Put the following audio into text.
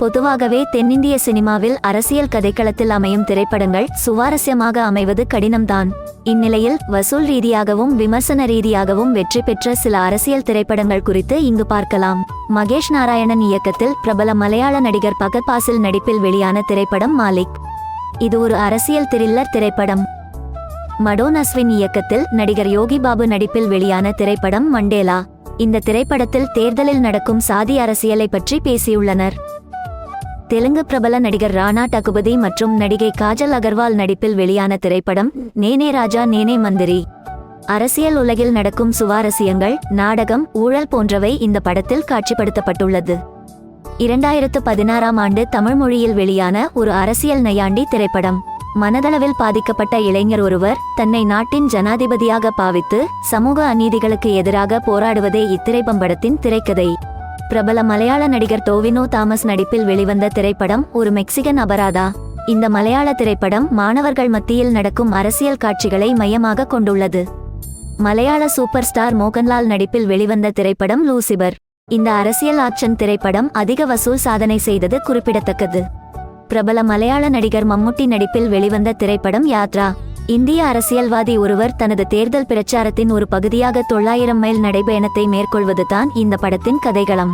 பொதுவாகவே தென்னிந்திய சினிமாவில் அரசியல் கதைக்களத்தில் அமையும் திரைப்படங்கள் சுவாரஸ்யமாக அமைவது கடினம்தான். இந்நிலையில் வசூல் ரீதியாகவும் விமர்சன ரீதியாகவும் வெற்றி பெற்ற சில அரசியல் திரைப்படங்கள் குறித்து இங்கு பார்க்கலாம். மகேஷ் நாராயணன் இயக்கத்தில் பிரபல மலையாள நடிகர் பகத்பாசில் நடிப்பில் வெளியான திரைப்படம் மாலிக். இது ஒரு அரசியல் த்ரில்லர் திரைப்படம். மடோன் அஸ்வின் இயக்கத்தில் நடிகர் யோகி பாபு நடிப்பில் வெளியான திரைப்படம் மண்டேலா. இந்த திரைப்படத்தில் தேர்தலில் நடக்கும் சாதி அரசியலை பற்றி பேசியுள்ளனர். தெலுங்கு பிரபல நடிகர் ராணா டகுபதி மற்றும் நடிகை காஜல் அகர்வால் நடிப்பில் வெளியான திரைப்படம் நேனே ராஜா நேனே மந்திரி. அரசியல் உலகில் நடக்கும் சுவாரஸ்யங்கள் நாடகம் ஊழல் போன்றவை இந்த படத்தில் காட்சிப்படுத்தப்பட்டுள்ளது. இரண்டாயிரத்து பதினாறாம் ஆண்டு தமிழ் மொழியில் வெளியான ஒரு அரசியல் நையாண்டி திரைப்படம். மனதளவில் பாதிக்கப்பட்ட இளைஞர் ஒருவர் தன்னை நாட்டின் ஜனாதிபதியாக பாவித்து சமூக அநீதிகளுக்கு எதிராக போராடுவதே இத்திரைப்படத்தின் திரைக்கதை. பிரபல மலையாள நடிகர் டோவினோ தாமஸ் நடிப்பில் வெளிவந்த திரைப்படம் ஒரு மெக்சிகன் அபராதா. இந்த மலையாள திரைப்படம் மாணவர்கள் மத்தியில் நடக்கும் அரசியல் காட்சிகளை மையமாக கொண்டுள்ளது. மலையாள சூப்பர் ஸ்டார் மோகன்லால் நடிப்பில் வெளிவந்த திரைப்படம் லூசிபர். இந்த அரசியல் ஆக்ஷன் திரைப்படம் அதிக வசூல் சாதனை செய்தது குறிப்பிடத்தக்கது. பிரபல மலையாள நடிகர் மம்முட்டி நடிப்பில் வெளிவந்த திரைப்படம் யாத்ரா. இந்திய அரசியல்வாதி ஒருவர் தனது தேர்தல் பிரச்சாரத்தின் ஒரு பகுதியாக தொள்ளாயிரம் மைல் நடைபயணத்தை மேற்கொள்வதுதான் இந்த படத்தின் கதைகளம்.